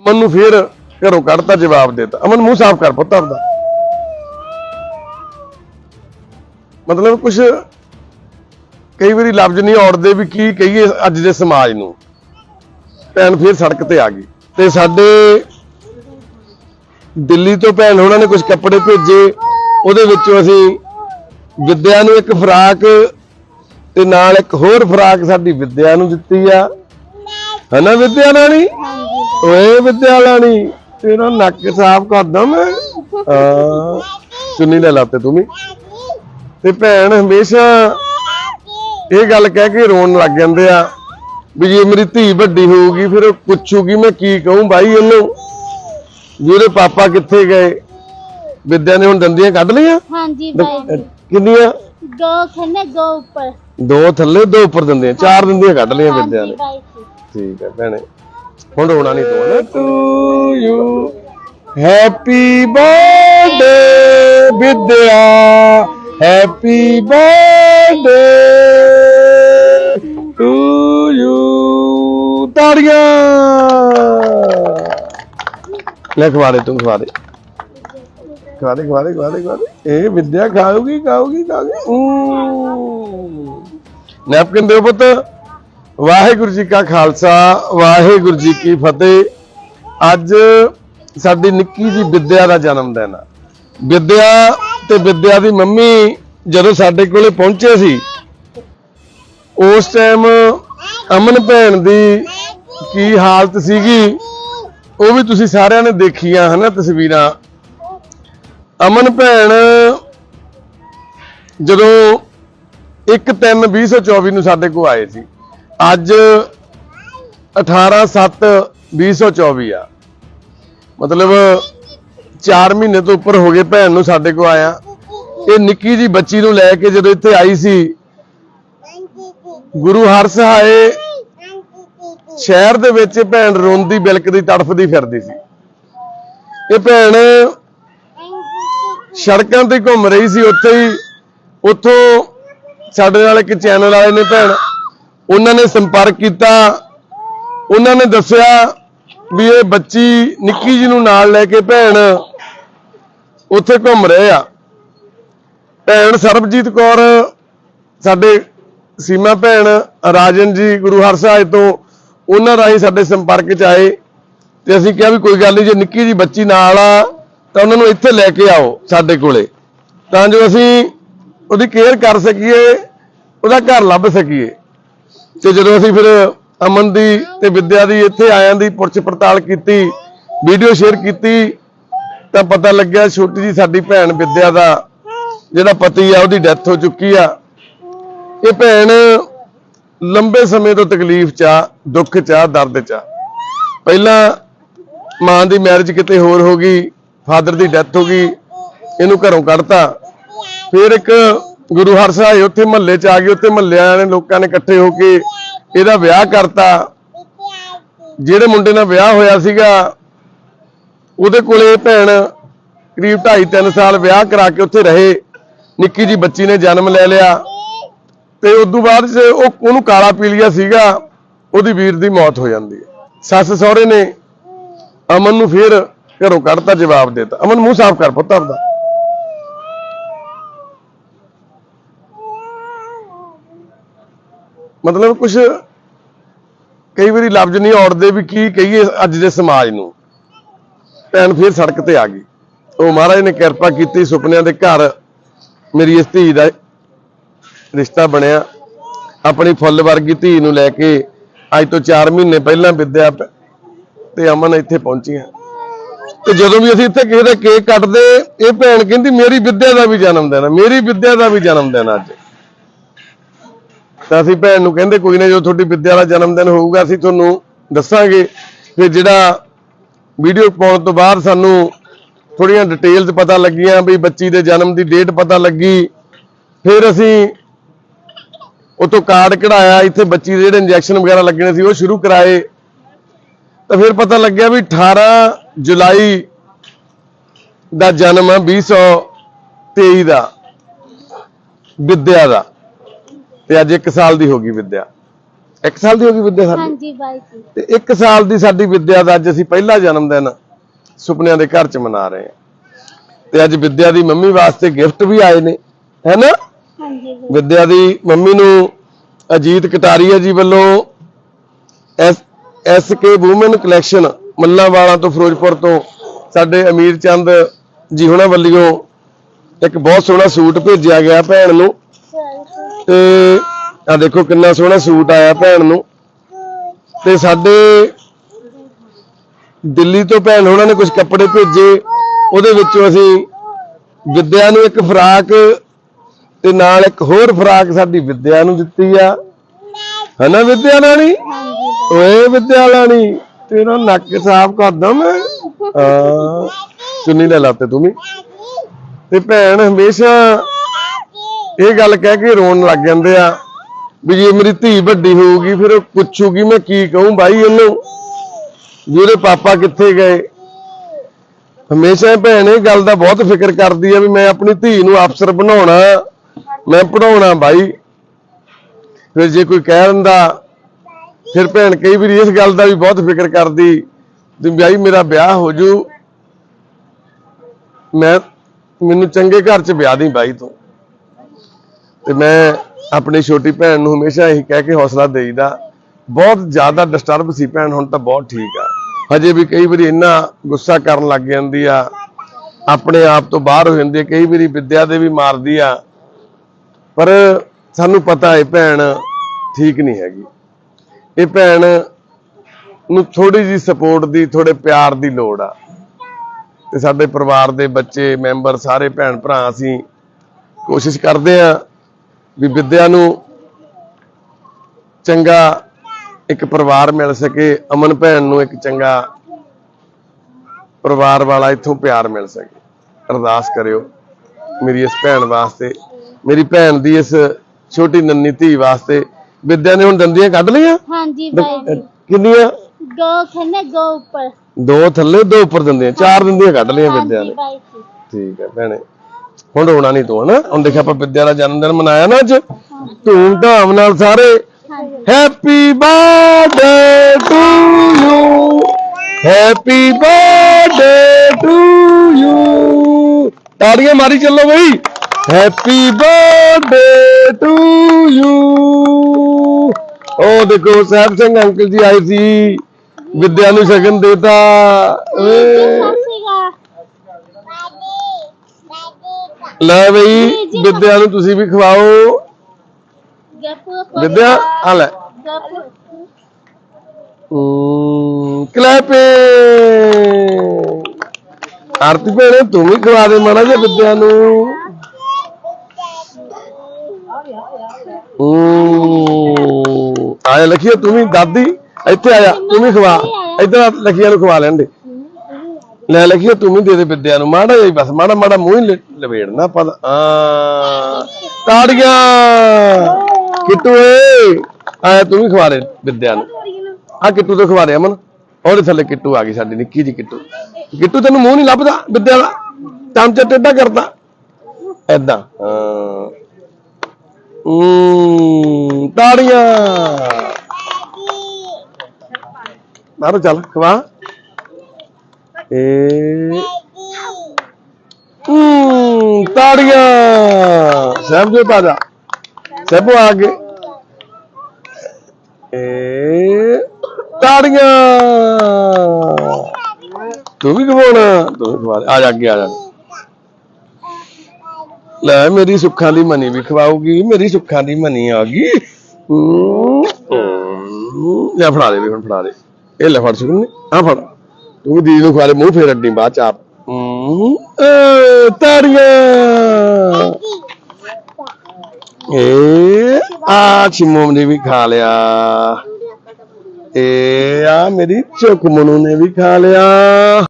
ਅਮਨ ਨੂੰ ਫੇਰ ਘਰੋਂ ਕੱਢਤਾ, ਜਵਾਬ ਦੇਤਾ। ਅਮਨ ਮੂੰਹ ਸਾਫ਼ ਕਰ ਪੁੱਤ ਆਪਦਾ। ਮਤਲਬ ਕੁਝ ਕਈ ਵਾਰੀ ਲਫ਼ਜ਼ ਨਹੀਂ ਔੜਦੇ ਵੀ ਕੀ ਕਹੀਏ ਅੱਜ ਦੇ ਸਮਾਜ ਨੂੰ। ਭੈਣ ਫੇਰ ਸੜਕ ਤੇ ਆ ਗਈ। ਤੇ ਸਾਡੇ ਦਿੱਲੀ ਤੋਂ ਭੈਣ ਉਹਨਾਂ ਨੇ ਕੁਝ ਕੱਪੜੇ ਭੇਜੇ। ਉਹਦੇ ਵਿੱਚੋਂ ਅਸੀਂ ਵਿਦਿਆ ਨੂੰ ਇੱਕ ਫਰਾਕ ਤੇ ਨਾਲ ਇੱਕ ਹੋਰ ਫਰਾਕ ਸਾਡੀ ਵਿਦਿਆ ਨੂੰ ਦਿੱਤੀ ਆ। ਹਨਾ ਵਿਦਿਆ ਰਾਣੀ? ਓਏ ਵਿਦਿਆ ਰਾਣੀ ਤੇਰਾ ਨੱਕ ਸਾਫ਼ ਕਰਦਾ ਮੈਂ। ਹਾਂ। ਚੁੰਨੀ ਲੈ ਲਾਤੇ ਤੂੰ ਵੀ। ਤੇ ਭੈਣ ਹਮੇਸ਼ਾ ਇਹ ਗੱਲ ਕਹਿ ਕੇ ਰੋਣ ਲੱਗ ਜਾਂਦੇ ਆ ਵੀ ਜੇ ਮੇਰੀ ਧੀ ਵੱਡੀ ਹੋਊਗੀ ਫਿਰ ਉਹ ਪੁੱਛੂਗੀ ਮੈਂ ਕੀ ਕਹੂੰ ਬਾਈ ਉਹਨੂੰ। ਵੀ ਉਹਦੇ ਪਾਪਾ ਕਿੱਥੇ ਗਏ? ਵਿਦਿਆ ਨੇ ਹੁਣ ਦੰਦੀਆਂ ਕੱਢ ਲਈਆਂ? ਹਾਂਜੀ ਬਾਈ ਜੀ। ਕਿੰਨੀਆਂ? ਗੋ ਖੰਨੇ ਗੋ ਉੱਪਰ। ਦੋ ਥੱਲੇ ਦੋ ਉੱਪਰ ਦੰਦੀਆਂ। ਚਾਰ ਦੰਦੀਆਂ ਕੱਢ ਲਈਆਂ ਵਿਦਿਆ ਹਾਂਜੀ ਨੇ। ਬਾਈ ਜੀ। ਠੀਕ ਹੈ ਭੈਣੇ। ਹੁਣ ਰੋਣਾ ਨਹੀਂ ਤੂੰ ਨਾ to you happy birthday Vidya happy birthday to you ਤਾੜੀਆਂ ਲੈ ਖਵਾ ਦੇ ਤੂੰ ਖਵਾ ਦੇ ਖਵਾ ਦੇ ਖਵਾ ਦੇ ਖਵਾ ਦੇ ਖਵਾ ਦੇ ਇਹ ਵਿਦਿਆ ਖਾਊਗੀ ਖਾਊਗੀ ਖਾਊਗੀ ਵਾਹਿਗੁਰੂ ਜੀ ਕਾ ਖਾਲਸਾ, ਵਾਹਿਗੁਰੂ ਜੀ ਕੀ ਫਤਿਹ। ਅੱਜ ਸਾਡੀ ਨਿੱਕੀ ਜੀ ਵਿਦਿਆ ਦਾ ਜਨਮ ਦਿਨ ਆ। ਵਿਦਿਆ ਤੇ ਵਿਦਿਆ ਦੀ ਮੰਮੀ ਜਦੋਂ ਸਾਡੇ ਕੋਲੇ ਪਹੁੰਚੇ ਸੀ, ਉਸ ਟਾਈਮ ਅਮਨ ਭੈਣ ਦੀ ਕੀ ਹਾਲਤ ਸੀਗੀ, ਉਹ ਵੀ ਤੁਸੀਂ ਸਾਰਿਆਂ ਨੇ ਦੇਖੀਆਂ ਹਨਾ ਤਸਵੀਰਾਂ। ਅਮਨ ਭੈਣ ਜਦੋਂ 1/3/2024 ਨੂੰ ਸਾਡੇ ਕੋਲ ਆਏ ਸੀ। ਅੱਜ 18/7/2024 ਆ। ਮਤਲਬ 4 ਮਹੀਨੇ ਤੋਂ ਉੱਪਰ ਹੋ ਗਏ ਭੈਣ ਨੂੰ ਸਾਡੇ ਕੋਲ ਆਇਆ। ਇਹ ਨਿੱਕੀ ਜੀ ਬੱਚੀ ਨੂੰ ਲੈ ਕੇ ਜਦੋਂ ਇੱਥੇ ਆਈ ਸੀ, ਗੁਰੂ ਹਰਸਹਾਏ ਸ਼ਹਿਰ ਦੇ ਵਿੱਚ ਭੈਣ ਰੋਂਦੀ, ਬਿਲਕਦੀ, ਤੜਫਦੀ ਫਿਰਦੀ ਸੀ। ਇਹ ਭੈਣ ਸੜਕਾਂ ਤੇ ਘੁੰਮ ਰਹੀ ਸੀ, ਉੱਥੇ ਹੀ, ਉੱਥੋਂ ਸਾਡੇ ਨਾਲ ਇੱਕ ਚੈਨਲ ਵਾਲੇ ਨੇ ਭੈਣ ਉਹਨਾਂ ਨੇ ਸੰਪਰਕ ਕੀਤਾ। ਉਹਨਾਂ ਨੇ ਦੱਸਿਆ ਵੀ ਇਹ ਬੱਚੀ ਨਿੱਕੀ ਜੀ ਨੂੰ ਨਾਲ ਲੈ ਕੇ ਭੈਣ ਉੱਥੇ ਘੁੰਮ ਰਹੇ ਆ। ਭੈਣ ਸਰਬਜੀਤ ਕੌਰ, ਸਾਡੇ ਸੀਮਾ ਭੈਣ, ਰਾਜਨ ਜੀ, ਗੁਰੂ ਹਰਸਾਏ ਤੋਂ ਉਹਨਾਂ ਰਾਹੀਂ ਸਾਡੇ ਸੰਪਰਕ 'ਚ ਆਏ ਤੇ ਅਸੀਂ ਕਿਹਾ ਵੀ ਕੋਈ ਗੱਲ ਨਹੀਂ ਜੇ ਨਿੱਕੀ ਜੀ ਬੱਚੀ ਨਾਲ ਆ ਤਾਂ ਉਹਨਾਂ ਨੂੰ ਇੱਥੇ ਲੈ ਕੇ ਆਓ ਸਾਡੇ ਕੋਲੇ। ਤਾਂ ਜੋ ਅਸੀਂ ਉਹਦੀ ਕੇਅਰ ਕਰ ਸਕੀਏ, ਉਹਦਾ ਘਰ ਲੱਭ ਸਕੀਏ। ਤੇ ਜਦੋਂ ਅਸੀਂ ਫਿਰ ਅਮਨ ਦੀ ਤੇ ਵਿਦਿਆ ਦੀ ਇੱਥੇ ਆਇਆਂ ਦੀ ਪੁਰਛ ਪੜਤਾਲ ਕੀਤੀ ਵੀਡੀਓ ਸ਼ੇਅਰ ਕੀਤੀ, ਤਾਂ ਪਤਾ ਲੱਗਿਆ ਛੋਟੀ ਜੀ ਸਾਡੀ ਭੈਣ ਵਿਦਿਆ ਦਾ, ਜਿਹੜਾ ਪਤੀ ਆ, ਉਹਦੀ ਡੈਥ ਹੋ ਚੁੱਕੀ ਆ। ਇਹ ਭੈਣ ਲੰਬੇ ਸਮੇਂ ਤੋਂ ਤਕਲੀਫ ਚ ਆ, ਦੁੱਖ ਚ ਆ, ਦਰਦ ਚ ਆ। ਪਹਿਲਾਂ ਮਾਂ ਦੀ ਮੈਰਿਜ ਕਿਤੇ ਹੋਰ ਹੋ ਗਈ ਫਾਦਰ ਦੀ ਡੈਥ ਹੋ ਗਈ, ਇਹਨੂੰ ਘਰੋਂ ਕੱਢਤਾ। ਫਿਰ ਇੱਕ ਗੁਰੂ ਹਰਸਾਏ ਉੱਥੇ ਮਹੱਲੇ ਚ ਆ ਗਏ, ਉੱਥੇ ਮਹੱਲੇ ਵਾਲਿਆਂ ਨੇ ਲੋਕਾਂ ਨੇ ਇਕੱਠੇ ਹੋ ਕੇ ਇਹਦਾ ਵਿਆਹ ਕਰਤਾ। ਜਿਹੜੇ ਮੁੰਡੇ ਨਾਲ ਵਿਆਹ ਹੋਇਆ ਸੀਗਾ, ਉਹਦੇ ਕੋਲੇ ਭੈਣ ਕਰੀਬ 2.5 3 ਸਾਲ ਵਿਆਹ ਕਰਾ ਕੇ ਉੱਥੇ ਰਹੇ। ਨਿੱਕੀ ਜੀ ਬੱਚੀ ਨੇ ਜਨਮ ਲੈ ਲਿਆ। ਤੇ ਉਸ ਤੋਂ ਬਾਅਦ 'ਚ ਉਹ, ਉਹਨੂੰ ਕਾਲਾ ਪੀ ਲਿਆ ਸੀਗਾ, ਉਹਦੀ ਵੀਰ ਦੀ ਮੌਤ ਹੋ ਜਾਂਦੀ ਹੈ। ਸੱਸ ਸਹੁਰੇ ਨੇ ਅਮਨ ਨੂੰ ਫੇਰ ਘਰੋਂ ਕੱਢਤਾ, ਜਵਾਬ ਦੇਤਾ। ਅਮਨ, ਮੂੰਹ ਸਾਫ਼ ਕਰ ਪੁੱਤ ਆਪਦਾ। ਮਤਲਬ ਕੁਝ ਕਈ ਵਾਰੀ ਲਫ਼ਜ਼ ਨਹੀਂ ਔੜਦੇ ਵੀ ਕੀ ਕਹੀਏ ਅੱਜ ਦੇ ਸਮਾਜ ਨੂੰ। ਭੈਣ ਫੇਰ ਸੜਕ ਤੇ ਆ ਗਈ। ਉਹ ਮਹਾਰਾਜ ਨੇ ਕਿਰਪਾ ਕੀਤੀ, ਸੁਪਨਿਆਂ ਦੇ ਘਰ ਮੇਰੀ ਇਸ ਧੀ ਦਾ ਰਿਸ਼ਤਾ ਬਣਿਆ। ਆਪਣੀ ਫੁੱਲ ਵਰਗੀ ਧੀ ਨੂੰ ਲੈ ਕੇ ਅੱਜ ਤੋਂ 4 ਮਹੀਨੇ ਪਹਿਲਾਂ ਵਿਦਿਆ ਤੇ ਅਮਨ ਇੱਥੇ ਪਹੁੰਚੀਆਂ। ਤੇ ਜਦੋਂ ਵੀ ਅਸੀਂ ਇੱਥੇ ਕਿਸੇ ਦਾ ਕੇਕ ਕੱਟਦੇ, ਇਹ ਭੈਣ ਕਹਿੰਦੀ, ਮੇਰੀ ਵਿਦਿਆ ਦਾ ਵੀ ਜਨਮ ਦਿਨ ਹੈ ਮੇਰੀ ਵਿਦਿਆ ਦਾ ਵੀ ਜਨਮ ਦਿਨ ਅੱਜ। ਤਾਂ ਅਸੀਂ ਭੈਣ ਨੂੰ ਕਹਿੰਦੇ, ਕੋਈ ਨਾ ਜੋ ਤੁਹਾਡੀ ਵਿਦਿਆ ਦਾ ਜਨਮ ਦਿਨ ਹੋਊਗਾ, ਅਸੀਂ ਤੁਹਾਨੂੰ ਦੱਸਾਂਗੇ ਫਿਰ ਜਿਹੜਾ ਵੀਡੀਓ ਪਾਉਣ ਤੋਂ ਬਾਅਦ ਸਾਨੂੰ ਥੋੜੀਆਂ ਡਿਟੇਲਸ ਪਤਾ ਲੱਗੀਆਂ ਵੀ ਬੱਚੀ ਦੇ ਜਨਮ ਦੀ ਡੇਟ ਪਤਾ ਲੱਗੀ। ਫਿਰ ਅਸੀਂ ਉਤੋਂ ਕਾਰਡ ਕਢਾਇਆ, ਇੱਥੇ ਬੱਚੀ ਦੇ ਜਿਹੜੇ ਇੰਜੈਕਸ਼ਨ ਵਗੈਰਾ ਲੱਗਣੇ ਸੀ, ਉਹ ਸ਼ੁਰੂ ਕਰਾਏ। ਤਾਂ ਫਿਰ ਪਤਾ ਲੱਗਿਆ ਵੀ 18 ਜੁਲਾਈ ਦਾ ਜਨਮ ਹੈ 2023 ਦਾ, ਵਿਦਿਆ ਦਾ। ਤੇ ਅੱਜ 1 ਸਾਲ ਦੀ ਹੋ ਗਈ ਵਿਦਿਆ। 1 ਸਾਲ ਦੀ ਹੋ ਗਈ ਵਿਦਿਆ ਸਾਡੀ? ਹਾਂਜੀ ਬਾਈ ਜੀ। ਤੇ 1 ਸਾਲ ਦੀ ਸਾਡੀ ਵਿਦਿਆ ਦਾ ਅੱਜ ਅਸੀਂ ਪਹਿਲਾ ਜਨਮ ਦਿਨ ਸੁਪਨਿਆਂ ਦੇ ਘਰ ਚ ਮਨਾ ਰਹੇ ਹਾਂ। ਤੇ ਅੱਜ ਵਿਦਿਆ ਦੀ ਮੰਮੀ ਵਾਸਤੇ ਗਿਫਟ ਵੀ ਆਏ ਨੇ ਹੈਨਾ ਹਾਂਜੀ। ਬਾਈ ਵਿਦਿਆ ਦੀ ਮੰਮੀ ਨੂੰ ਅਜੀਤ ਕਟਾਰੀਆ ਜੀ ਵੱਲੋਂ S S K woman collection Mallanwala ਤੋਂ ਫਿਰੋਜ਼ਪੁਰ ਤੋਂ ਸਾਡੇ ਅਮੀਰ ਚੰਦ ਜੀ ਹੁਣਾਂ ਵੱਲੋਂ ਇੱਕ ਬਹੁਤ ਸੋਹਣਾ ਸੂਟ ਭੇਜਿਆ ਗਿਆ ਭੈਣ ਨੂੰ। ਤੇ ਆ ਦੇਖੋ ਕਿੰਨਾ ਸੋਹਣਾ ਸੂਟ ਆਇਆ ਭੈਣ ਨੂੰ। ਤੇ ਸਾਡੇ ਦਿੱਲੀ ਤੋਂ ਭੈਣ ਉਹਨਾਂ ਨੇ ਕੁਝ ਕੱਪੜੇ ਭੇਜੇ। ਉਹਦੇ ਵਿੱਚੋਂ ਅਸੀਂ ਵਿਦਿਆ ਨੂੰ ਇੱਕ ਫਰਾਕ ਤੇ ਨਾਲ ਇੱਕ ਹੋਰ ਫਰਾਕ ਸਾਡੀ ਵਿਦਿਆ ਨੂੰ ਦਿੱਤੀ ਆ। ਹਨਾ ਵਿਦਿਆ ਰਾਣੀ? ਹਾਂਜੀ ਬਾਈ ਓਏ ਵਿਦਿਆ ਰਾਣੀ, ਤੇਰਾ ਨੱਕ ਸਾਫ਼ ਕਰਦਾ ਮੈਂ। ਚੁੰਨੀ ਲੈ ਲਾਤੇ ਤੂੰ ਵੀ। ਤੇ ਭੈਣ ਹਮੇਸ਼ਾ ਇਹ ਗੱਲ ਕਹਿ ਕੇ ਰੋਣ ਲੱਗ ਜਾਂਦੇ ਆ ਵੀ ਜੇ ਮੇਰੀ ਧੀ ਵੱਡੀ ਹੋਊਗੀ ਫਿਰ ਉਹ ਪੁੱਛੂਗੀ ਮੈਂ ਕੀ ਕਹੂੰ ਬਾਈ ਇਹਨੂੰ? ਵੀ ਪਾਪਾ ਕਿੱਥੇ ਗਏ? ਹਮੇਸ਼ਾ ਭੈਣ ਇਹ ਗੱਲ ਦਾ ਬਹੁਤ ਫਿਕਰ ਕਰਦੀ ਆ ਵੀ ਮੈਂ ਆਪਣੀ ਧੀ ਨੂੰ ਅਫਸਰ ਬਣਾਉਣਾ, ਮੈਂ ਪੜਾਉਣਾ ਬਾਈ। ਫਿਰ ਜੇ ਕੋਈ ਕਹਿ ਦਿੰਦਾ, ਫਿਰ ਭੈਣ ਕਈ ਵਾਰੀ ਇਸ ਗੱਲ ਦਾ ਵੀ ਬਹੁਤ ਫਿਕਰ ਕਰਦੀ ਵੀ ਬਾਈ ਮੇਰਾ ਵਿਆਹ ਹੋ ਜੂ। ਮੈਂ, ਮੈਨੂੰ ਚੰਗੇ ਘਰ 'ਚ ਵਿਆਹ ਦੀ ਬਾਈ ਤੂੰ। ਤੇ ਮੈਂ ਆਪਣੀ ਛੋਟੀ ਭੈਣ ਨੂੰ ਹਮੇਸ਼ਾ ਇਹੀ ਕਹਿ ਕੇ ਹੌਸਲਾ ਦੇਈਦਾ, ਬਹੁਤ ਜ਼ਿਆਦਾ ਡਿਸਟਰਬ ਸੀ ਭੈਣ, ਹੁਣ ਤਾਂ ਬਹੁਤ ਠੀਕ ਆ। ਹਜੇ ਵੀ ਕਈ ਵਾਰੀ ਇੰਨਾ ਗੁੱਸਾ ਕਰਨ ਲੱਗ ਜਾਂਦੀ ਆ, ਆਪਣੇ ਆਪ ਤੋਂ ਬਾਹਰ ਹੋ ਜਾਂਦੀ ਆ, ਕਈ ਵਾਰੀ ਵਿਦਿਆ ਦੇ ਵੀ ਮਾਰਦੀ ਆ। ਪਰ ਸਾਨੂੰ ਪਤਾ ਹੈ ਭੈਣ ਠੀਕ ਨਹੀਂ ਹੈਗੀ। ਇਹ ਭੈਣ ਨੂੰ ਥੋੜੀ ਜੀ ਸਪੋਰਟ ਦੀ ਥੋੜੇ ਪਿਆਰ ਦੀ ਲੋੜ ਆ। ਤੇ ਸਾਡੇ ਪਰਿਵਾਰ ਦੇ ਬੱਚੇ ਮੈਂਬਰ ਸਾਰੇ ਭੈਣ ਭਰਾ ਅਸੀਂ ਕੋਸ਼ਿਸ਼ ਕਰਦੇ ਆ ਵੀ ਵਿਦਿਆ ਨੂੰ ਚੰਗਾ ਇੱਕ ਪਰਿਵਾਰ ਮਿਲ ਸਕੇ ਅਮਨ ਭੈਣ ਨੂੰ ਇੱਕ ਚੰਗਾ ਪਰਿਵਾਰ ਵਾਲਾ ਇੱਥੋਂ ਪਿਆਰ ਮਿਲ ਸਕੇ। ਅਰਦਾਸ ਕਰਿਓ ਮੇਰੀ ਇਸ ਭੈਣ ਵਾਸਤੇ ਮੇਰੀ ਭੈਣ ਦੀ ਇਸ ਛੋਟੀ ਨੰਨੀ ਧੀ ਵਾਸਤੇ ਵਿਦਿਆ ਨੇ ਹੁਣ ਦੰਦੀਆਂ ਕੱਢ ਲਈਆਂ? ਹਾਂਜੀ ਬਾਈ ਜੀ। ਕਿੰਨੀਆਂ? ਗੋ ਖੰਨੇ ਗੋ ਉੱਪਰ। ਦੋ ਥੱਲੇ ਦੋ ਉੱਪਰ ਦੰਦੀਆਂ ਚਾਰ ਦੰਦੀਆਂ ਕੱਢ ਲਈਆਂ ਵਿਦਿਆ ਹਾਂਜੀ ਨੇ। ਬਾਈ ਜੀ। ਠੀਕ ਹੈ ਭੈਣੇ। ਹੁਣ ਰੋਣਾ ਨਹੀਂ ਤੂੰ, ਹਨਾ? ਹੁਣ ਦੇਖਿਆ ਆਪਾਂ ਵਿਦਿਆ ਦਾ ਜਨਮ ਦਿਨ ਮਨਾਇਆ ਨਾ ਅੱਜ। ਧੂਮ ਧਾਮ ਨਾਲ ਸਾਰੇ happy birthday to you happy birthday to you ਤਾੜੀਆਂ ਮਾਰੀ ਚੱਲੋ ਬਈ। ਹੈਪੀ ਬਰਥਡੇ ਟੂ ਯੂ ਉਹ ਦੇਖੋ, ਸਾਹਿਬ ਸਿੰਘ ਅੰਕਲ ਜੀ ਆਏ ਸੀ। ਵਿਦਿਆ ਨੂੰ ਸ਼ਗਨ ਦੇਤਾ। ਓਏ ਲੈ ਬਈ ਵਿਦਿਆ ਨੂੰ ਤੁਸੀਂ ਵੀ ਖਵਾਓ। ਵਿਦਿਆ ਆ ਲੈ। ਗੱਪੂ ਕਲੈਪੇ ਆਰਤੀ ਭੈਣੇ ਤੂੰ ਵੀ ਖਵਾ ਦੇ ਮਾੜਾ ਜਿਹਾ ਵਿਦਿਆ ਨੂੰ। ਆਇਆ ਲਖੀਆ ਤੂੰ ਵੀ ਦਾਦੀ ਇੱਥੇ ਆਇਆ ਤੂੰ ਵੀ ਖਵਾ। ਇੱਧਰ ਲਖੀਆ ਨੂੰ ਖਵਾ ਲੈਣ ਦੇ। ਲੈ ਲਖੀਆ ਤੂੰ ਵੀ ਦੇ ਦੇ ਵਿਦਿਆ ਨੂੰ। ਮਾੜਾ ਜਿਹਾ ਹੀ ਬਸ, ਮਾੜਾ ਮਾੜਾ ਮੂੰਹ ਹੀ ਲ- ਲਵੇੜਨਾ ਆਪਾਂ ਤਾਂ। ਆ, ਤਾੜੀਆਂ! ਕਿੱਟੂ ਏ ਆਇਆ ਤੂੰ ਵੀ ਖਵਾ ਦੇ ਵਿਦਿਆ ਨੂੰ। ਆ, ਕਿੱਟੂ ਤੋਂ ਖਵਾ ਦੇ ਅਮਨ। ਉਹਦੇ ਥੱਲੇ ਕਿੱਟੂ ਆ ਗਈ ਸਾਡੀ, ਨਿੱਕੀ ਜੀ ਕਿੱਟੂ। ਕਿੱਟੂ ਤੈਨੂੰ ਮੂੰਹ ਨਹੀਂ ਲੱਭਦਾ ਵਿਦਿਆ ਦਾ। ਚਮਚਾ ਟੇਢਾ ਕਰਦਾ। ਐਦਾਂ ਹਾਂ। ਹੂੰ, ਤਾੜੀਆਂ! ਮਾਰੋ ਚੱਲ, ਖਵਾ। ਹੂੰ, ਤਾੜੀਆਂ। ਸਭ ਜੋ ਪਾ ਜਾ ਸਭ ਆ ਗਏ ਏ, ਤਾੜੀਆਂ। ਤੂੰ ਵੀ ਖਵਾਉਣਾ। ਤੂੰ ਵੀ ਖਵਾ ਆ ਜਾ ਅੱਗੇ, ਆ ਜਾ। ਲੈ, ਮੇਰੀ ਸੁੱਖਾਂ ਦੀ ਮਨੀ ਵੀ ਖਵਾਉਗੀ ਮੇਰੀ ਸੁੱਖਾਂ ਦੀ ਮਨੀ ਆ ਗਈ। ਲੈ, ਫੜਾ ਦੇ ਵੀ ਹੁਣ, ਫੜਾ ਦੇ। ਇਹ ਲੈ, ਫੜ ਸੁਣ ਆ ਫੜ। ਤੂੰ ਵੀ ਦੀਦੀ ਨੂੰ ਦੇ ਮੂੰਹ ਫੇਰ ਅੱਡੀ ਬਾਅਦ ਚ ਆਪ। ਹੂੰ, ਏ, ਆ ਚਿਮੋਮ ਨੇ ਵੀ ਖਾ ਲਿਆ। ਏ ਆ ਮੇਰੀ ਚੁੱਕ ਮਨੂ ਨੇ ਵੀ ਖਾ ਲਿਆ।